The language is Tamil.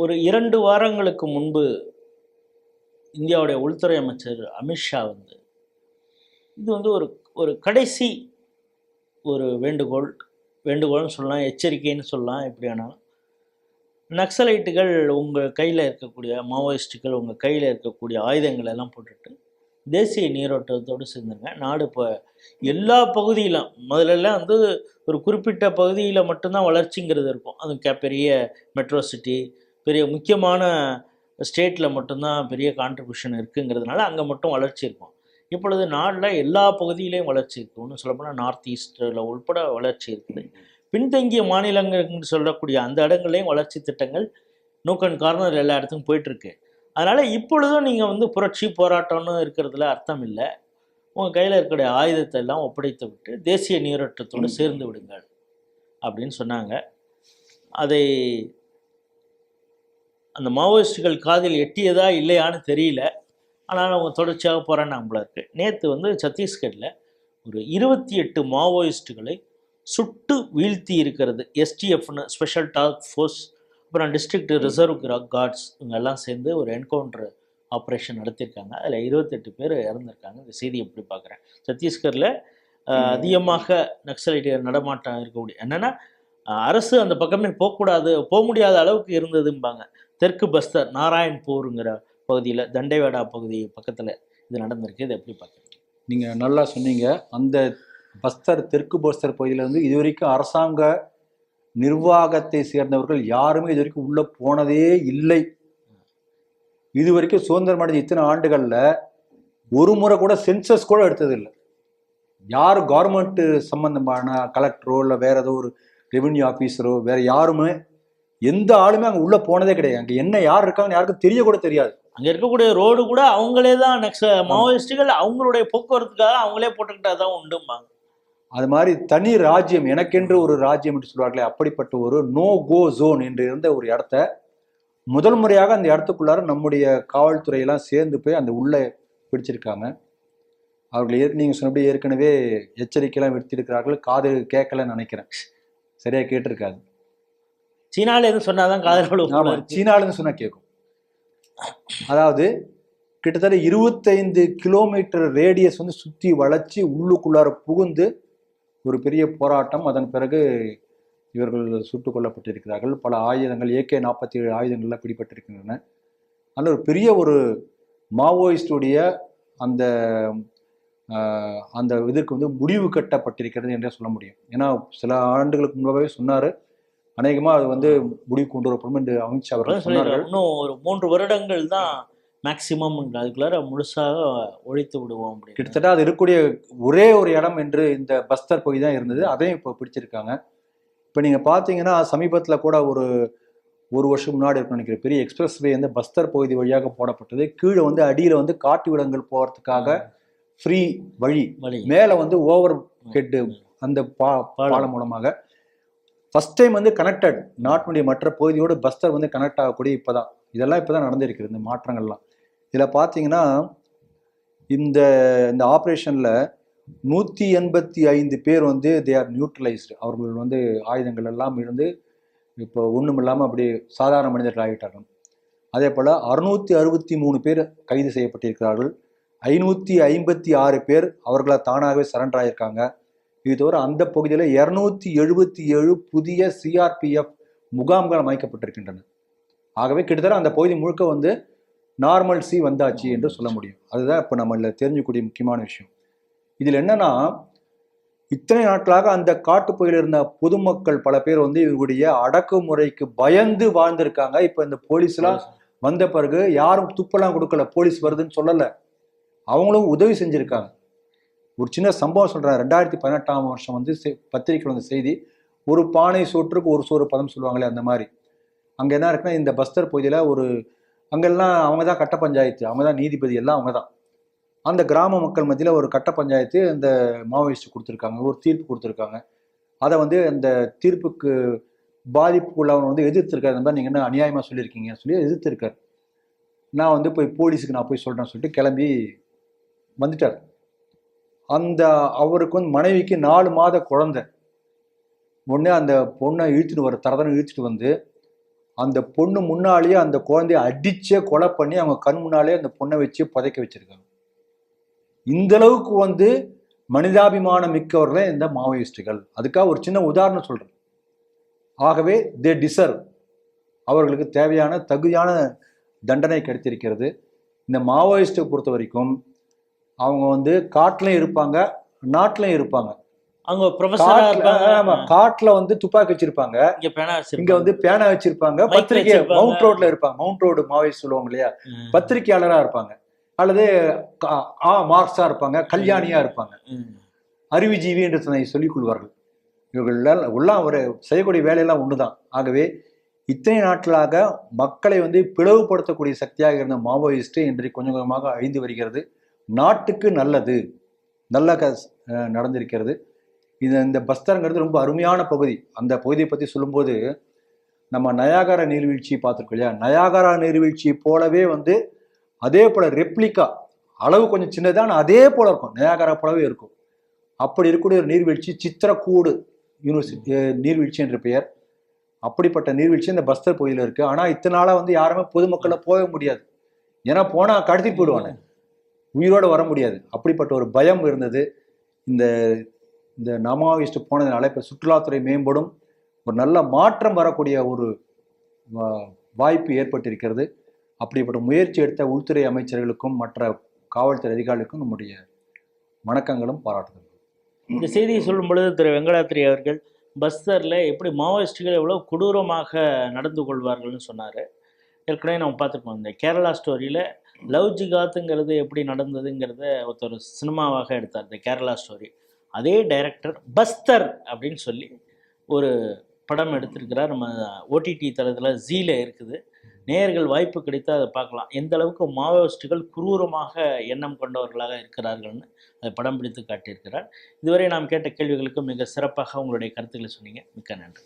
ஒரு இரண்டு வாரங்களுக்கு முன்பு இந்தியாவுடைய உள்துறை அமைச்சர் அமித்ஷா வந்து இது வந்து ஒரு ஒரு கடைசி ஒரு வேண்டுகோள் வேண்டுகோள்னு சொல்லலாம் எச்சரிக்கைன்னு சொல்லலாம் எப்படி நக்சலைட்டுகள் உங்கள் கையில் இருக்கக்கூடிய மாவோயிஸ்ட்டுகள் உங்கள் கையில் இருக்கக்கூடிய ஆயுதங்கள் எல்லாம் போட்டுட்டு தேசிய நீரோட்டத்தோடு சேர்ந்துருங்க. நாடு இப்போ எல்லா பகுதியிலும் முதல்லலாம் வந்து ஒரு குறிப்பிட்ட பகுதியில் மட்டும்தான் வளர்ச்சிங்கிறது இருக்கும். அது பெரிய மெட்ரோ சிட்டி பெரிய முக்கியமான ஸ்டேட்டில் மட்டும்தான் பெரிய கான்ட்ரிபியூஷன் இருக்குங்கிறதுனால அங்கே மட்டும் வளர்ச்சி இருக்கும். இப்பொழுது நாட்டில் எல்லா பகுதியிலையும் வளர்ச்சி இருக்குது ஒன்றும் சொல்லப்போனால் நார்த் ஈஸ்டில் உள்பட வளர்ச்சி இருக்குது. பின்தங்கிய மாநிலங்கள்னு சொல்லக்கூடிய அந்த இடங்கள்லையும் வளர்ச்சி திட்டங்கள் நூக்கன் கார்னர் எல்லா இடத்துக்கும் போயிட்டுருக்கு. அதனால் இப்பொழுதும் நீங்கள் வந்து புரட்சி போராட்டம்னு இருக்கிறதுல அர்த்தம் இல்லை. உங்கள் கையில் இருக்கக்கூடிய ஆயுதத்தை எல்லாம் ஒப்படைத்து விட்டு தேசிய நீரோட்டத்தோடு சேர்ந்து விடுங்கள் அப்படின்னு சொன்னாங்க. அதை அந்த மாவோயிஸ்டுகள் காதில் எட்டியதா இல்லையான்னு தெரியல. ஆனால் அவங்க தொடர்ச்சியாக போராடினாங்க போல இருக்கு. நேற்று வந்து சத்தீஸ்கரில் ஒரு இருபத்தி எட்டு மாவோயிஸ்டுகளை சுட்டு வீழ்த்தி இருக்கிறது. எஸ்டிஎஃப்னு ஸ்பெஷல் டாஸ்க் ஃபோர்ஸ் அப்புறம் டிஸ்ட்ரிக்ட் ரிசர்வ் கார்ட்ஸ் இவங்க எல்லாம் சேர்ந்து ஒரு என்கவுண்டர் ஆப்ரேஷன் நடத்தியிருக்காங்க. அதில் இருபத்தெட்டு பேர் இறந்துருக்காங்க. இந்த செய்தி எப்படி பார்க்குறேன். சத்தீஸ்கரில் அதிகமாக நக்சலைட்டு நடமாட்டம் இருக்கக்கூடிய என்னென்னா அரசு அந்த பக்கமே போகக்கூடாது போக முடியாத அளவுக்கு இருந்ததும்பாங்க. தெற்கு பஸ்தர் நாராயண்பூருங்கிற பகுதியில் தண்டைவேடா பகுதி பக்கத்தில் இது நடந்திருக்கு. இதை எப்படி பார்க்குறீங்க? நீங்கள் நல்லா சொன்னீங்க. அந்த பஸ்தர் தெற்கு பஸ்தர் பகுதியில் வந்து இது வரைக்கும் அரசாங்க நிர்வாகத்தை சேர்ந்தவர்கள் யாருமே இது வரைக்கும் உள்ளே போனதே இல்லை. இது வரைக்கும் சுதந்திரம் அடைஞ்ச இத்தனை ஆண்டுகளில் ஒரு முறை கூட சென்சஸ் கூட எடுத்ததில்லை. யார் கவர்மெண்ட்டு சம்மந்தமான கலெக்டரோ இல்லை வேற ஏதோ ஒரு ரெவென்யூ ஆஃபீஸரோ வேற யாருமே எந்த ஆளுமே அங்கே உள்ள போனதே கிடையாது. அங்கே என்ன யார் இருக்காங்கன்னு யாருக்கும் தெரிய கூட தெரியாது. அங்கே இருக்கக்கூடிய ரோடு கூட அவங்களே தான் நெக்ஸ்ட் மாவோயிஸ்டுகள் அவங்களுடைய போக்குவரத்துக்காக அவங்களே போட்டுக்கிட்டா தான் உண்டும்பாங்க. அது மாதிரி தனி ராஜ்யம் எனக்கென்று ஒரு ராஜ்யம் என்று சொல்வார்களே அப்படிப்பட்ட ஒரு நோ கோ ஜோன் என்று இருந்த ஒரு இடத்த முதல் முறையாக அந்த இடத்துக்குள்ளார நம்முடைய காவல்துறையெல்லாம் சேர்ந்து போய் அந்த உள்ளே பிடிச்சிருக்காங்க. அவர்கள் ஏற் நீங்கள் சொன்னபடி ஏற்கனவே எச்சரிக்கையெல்லாம் விடுத்திருக்கிறார்கள் காது கேட்கலன்னு நினைக்கிறேன். சரியா கேட்டிருக்காது. சீனால எதுவும் சொன்னாதான் காதல் ஆமா விழுவும் சீனாலன்னு சொன்னா கேட்கும் அதாவது கிட்டத்தட்ட இருபத்தைந்து கிலோமீட்டர் ரேடியஸ் வந்து சுத்தி வளைச்சு உள்ளுக்குள்ளார புகுந்து ஒரு பெரிய போராட்டம். அதன் பிறகு இவர்கள் சுட்டுக் கொல்லப்பட்டிருக்கிறார்கள். பல ஆயுதங்கள் ஏகே நாற்பத்தி ஏழு ஆயுதங்கள்லாம் பிடிபட்டிருக்கின்றன. அதில் ஒரு பெரிய ஒரு மாவோயிஸ்டுடைய அந்த அந்த இதற்கு வந்து முடிவு கட்டப்பட்டிருக்கிறது என்றே சொல்ல முடியும். ஏன்னா சில ஆண்டுகளுக்கு முன்பாகவே சொன்னார். அநேகமாக அது வந்து முடிவு கொண்டு வரப்படும் என்று அமித்ஷா அவர்கள். சொன்னார்கள். இன்னும் ஒரு மூன்று வருடங்கள் தான் மேக்சிமம் அதுக்குள்ளார முழுசாக ஒழித்து விடுவோம் அப்படின்னு. கிட்டத்தட்ட அது இருக்கக்கூடிய ஒரே ஒரு இடம் என்று இந்த பஸ்தர் பகுதி தான் இருந்தது. அதையும் இப்போ பிடிச்சிருக்காங்க. இப்போ நீங்கள் பார்த்தீங்கன்னா சமீபத்தில் கூட ஒரு ஒரு வருஷம் முன்னாடி இருக்கும் நினைக்கிறேன். பெரிய எக்ஸ்பிரஸ் வே வந்து பஸ்தர் பகுதி வழியாக போடப்பட்டது. கீழே வந்து அடியில் வந்து காட்டு விலங்குகள் போகிறதுக்காக ஃப்ரீ வழி. வழி. மேலே வந்து ஓவர் ஹெட் அந்த பா பாலம். மூலமாக. ஃபர்ஸ்ட் டைம் வந்து கனெக்டட் நாட்டினுடைய மற்ற பகுதியோடு பஸ்தர் வந்து கனெக்ட் ஆகக்கூடிய இப்போதான். இதெல்லாம் இப்போதான் நடந்திருக்கு இந்த மாற்றங்கள்லாம். இதில் பார்த்தீங்கன்னா இந்த இந்த ஆப்ரேஷனில் நூற்றி எண்பத்தி ஐந்து பேர் வந்து தே ஆர் நியூட்ரலைஸ்டு அவர்கள் வந்து ஆயுதங்கள் எல்லாம் இருந்து இப்போ ஒன்றும் இல்லாமல் அப்படி சாதாரண மனிதர்கள் ஆகிட்டார்கள் அதே போல் அறுநூத்தி அறுபத்தி மூணு பேர் கைது செய்யப்பட்டிருக்கிறார்கள். ஐநூற்றி ஐம்பத்தி ஆறு பேர் அவர்களா தானாகவே சரண்டர் ஆகியிருக்காங்க இது தவிர அந்த பகுதியில் இரநூத்தி எழுபத்தி ஏழு புதிய சிஆர்பிஎஃப் முகாம்கள் அமைக்கப்பட்டிருக்கின்றன. ஆகவே கிட்டத்தட்ட அந்த பகுதி முழுக்க வந்து நார்மல்சி வந்தாச்சு என்று சொல்ல முடியும். அதுதான் இப்போ நம்ம இதில் தெரிஞ்சுக்கூடிய முக்கியமான விஷயம். இதில் என்னன்னா இத்தனை நாட்களாக அந்த காட்டுப்பகுதியில் இருந்த பொதுமக்கள் பல பேர் வந்து இவருடைய அடக்குமுறைக்கு பயந்து வாழ்ந்திருக்காங்க. இப்போ இந்த போலீஸ்லாம் வந்த பிறகு யாரும் துப்பெல்லாம் கொடுக்கல போலீஸ் வருதுன்னு சொல்லலை. அவங்களும் உதவி செஞ்சுருக்காங்க. ஒரு சின்ன சம்பவம் சொல்கிறேன் ரெண்டாயிரத்தி பதினெட்டாம் வருஷம் வந்து செ- பத்திரிக்கையில் வந்த செய்தி ஒரு பானை சோற்றுக்கு ஒரு சோறு பதம் சொல்லுவாங்களே அந்த மாதிரி. அங்கே என்ன இருக்குன்னா இந்த பஸ்தர் பகுதியில் ஒரு அங்கெல்லாம் அவங்க தான் கட்ட பஞ்சாயத்து. அவங்க தான் நீதிபதி எல்லாம் அவங்க தான். அந்த கிராம மக்கள் மத்தியில் ஒரு கட்ட பஞ்சாயத்து இந்த மாவோயிஸ்ட் கொடுத்துருக்காங்க. ஒரு தீர்ப்பு கொடுத்துருக்காங்க. அதை வந்து அந்த தீர்ப்புக்கு பாதிப்புக்குள்ளவன் வந்து எதிர்த்திருக்காரு. அந்த மாதிரி நீங்கள் என்ன அநியாயமாக சொல்லியிருக்கீங்கன்னு சொல்லி எதிர்த்திருக்காரு. நான் வந்து போய் போலீஸுக்கு நான் போய் சொல்கிறேன்னு சொல்லிட்டு கிளம்பி வந்துட்டார். அந்த அவருக்கு வந்து மனைவிக்கு நாலு மாத குழந்தை. உடனே அந்த பொண்ணை இழுத்துட்டு வர தரதனை இழுத்துட்டு வந்து அந்த பொண்ணு முன்னாலேயே அந்த குழந்தைய அடிச்சே கொலை பண்ணி அவங்க கண் முன்னாலே அந்த பொண்ணை வச்சு புதைக்க வச்சிருக்காங்க. இந்த அளவுக்கு வந்து மனிதாபிமானம் மிக்கவர்களே இந்த மாவோயிஸ்டுகள். அதுக்காக ஒரு சின்ன உதாரணம் சொல்றேன். ஆகவே தே டிசர்வ் அவர்களுக்கு தேவையான தகுதியான தண்டனை கிடைத்திருக்கிறது. இந்த மாவோயிஸ்ட்டை பொறுத்த வரைக்கும் அவங்க வந்து காட்டுலயும் இருப்பாங்க நாட்டுலயும் இருப்பாங்க. அவங்க ப்ரொஃபஸரா காட்டுல வந்து துப்பாக்கி வச்சிருப்பாங்க. இங்க வந்து பேனா வச்சிருப்பாங்க. பத்திரிகை. மவுண்ட் ரோட்ல இருப்பாங்க. மவுண்ட் ரோடு மாவோயிஸ்ட் சொல்லுவாங்க இல்லையா? பத்திரிகையாளரா இருப்பாங்க. அல்லது ஆ மார்க்ஸா இருப்பாங்க. கல்யாணியா இருப்பாங்க. அறிவுஜீவி என்று தன்னை சொல்லிக் கொள்வார்கள். இவர்கள் எல்லாம் ஒரு செய்யக்கூடிய வேலையெல்லாம் ஒண்ணுதான். ஆகவே இத்தனை நாட்களாக மக்களை வந்து பிளவுபடுத்தக்கூடிய சக்தியாக இருந்த மாவோயிஸ்ட் இன்றைக்கு கொஞ்சம் கொஞ்சமாக அழிந்து வருகிறது. நாட்டுக்கு நல்லது. நல்ல க நடந்திருக்கிறது. இது இந்த பஸ்தருங்கிறது ரொம்ப அருமையான பகுதி. அந்த பகுதியை பற்றி சொல்லும்போது நம்ம நயாகரா நீர்வீழ்ச்சி பார்த்துருக்கோம் இல்லையா? நயாகரா நீர்வீழ்ச்சி போலவே வந்து அதே போல் ரெப்ளிகா அளவு கொஞ்சம் சின்னதான அதே போல் இருக்கும். நயாகரா போலவே இருக்கும். அப்படி இருக்கக்கூடிய ஒரு நீர்வீழ்ச்சி சித்திரக்கூடு யூனிவர்சிட்டி நீர்வீழ்ச்சி என்ற பெயர். அப்படிப்பட்ட நீர்வீழ்ச்சி இந்த பஸ்தர் பகுதியில் இருக்குது ஆனால் இத்தனை நாளாக வந்து யாருமே பொதுமக்களில் போக முடியாது. ஏன்னா போனால் கடத்தி போயிடுவானே. உயிரோட வர முடியாது. அப்படிப்பட்ட ஒரு பயம் இருந்தது. இந்த இந்த நமாவிஸ்ட் போனதுனால இப்போ சுற்றுலாத்துறை மேம்படும். ஒரு நல்ல மாற்றம் வரக்கூடிய ஒரு வாய்ப்பு ஏற்பட்டிருக்கிறது. அப்படிப்பட்ட முயற்சி எடுத்த உள்துறை அமைச்சர்களுக்கும் மற்ற காவல்துறை அதிகாரிகளுக்கும் நம்முடைய வணக்கங்களும் பாராட்டுதலும் இந்த செய்தியை சொல்லும் பொழுது திரு வெங்கடாத்திரி அவர்கள் பஸ்தரில் எப்படி மாவோயிஸ்டுகள் எவ்வளோ கொடூரமாக நடந்து கொள்வார்கள்னு சொன்னார். ஏற்கனவே நம்ம பார்த்துருப்போம் இந்த கேரளா ஸ்டோரியில் லவ் ஜிகாத்துங்கிறது எப்படி நடந்ததுங்கிறத ஒருத்தர் சினிமாவாக எடுத்தார் இந்த கேரளா ஸ்டோரி அதே டைரக்டர் பஸ்தர் அப்படின்னு சொல்லி ஒரு படம் எடுத்திருக்கிறார். நம்ம ஓடிடி தளத்தில் ஜீல இருக்குது. நேயர்கள் வாய்ப்பு கிடைத்தால் அதை பார்க்கலாம். எந்த அளவுக்கு மாவோயிஸ்டுகள் குரூரமாக எண்ணம் கொண்டவர்களாக இருக்கிறார்கள்னு அதை படம் பிடித்து காட்டியிருக்கிறார். இதுவரை நாம் கேட்ட கேள்விகளுக்கு மிக சிறப்பாக உங்களுடைய கருத்துக்களை சொன்னீங்க. மிக்க நன்றி.